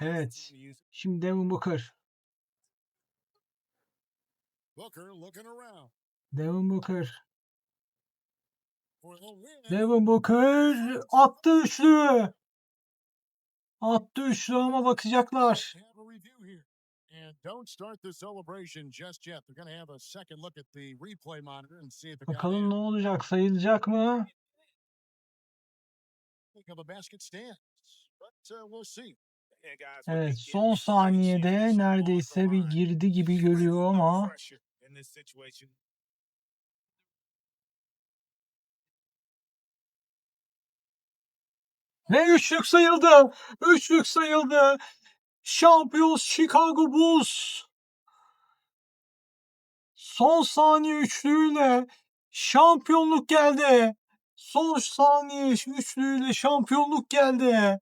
Evet. Şimdi Devin Booker. Booker looking around Devin Booker. Devin Booker attı üçlü. Attı üçlü ama bakacaklar. have a review here. And don't start the celebration just yet. They're going to have a second look at the replay monitor and see if it got Bakalım ne olacak? Sayılacak mı? Evet son saniyede neredeyse bir girdi gibi görüyor ama ve üçlük sayıldı. Üçlük sayıldı. Şampiyon Chicago Bulls. Son saniye üçlüğüyle şampiyonluk geldi. Son saniye üçlüğüyle şampiyonluk geldi.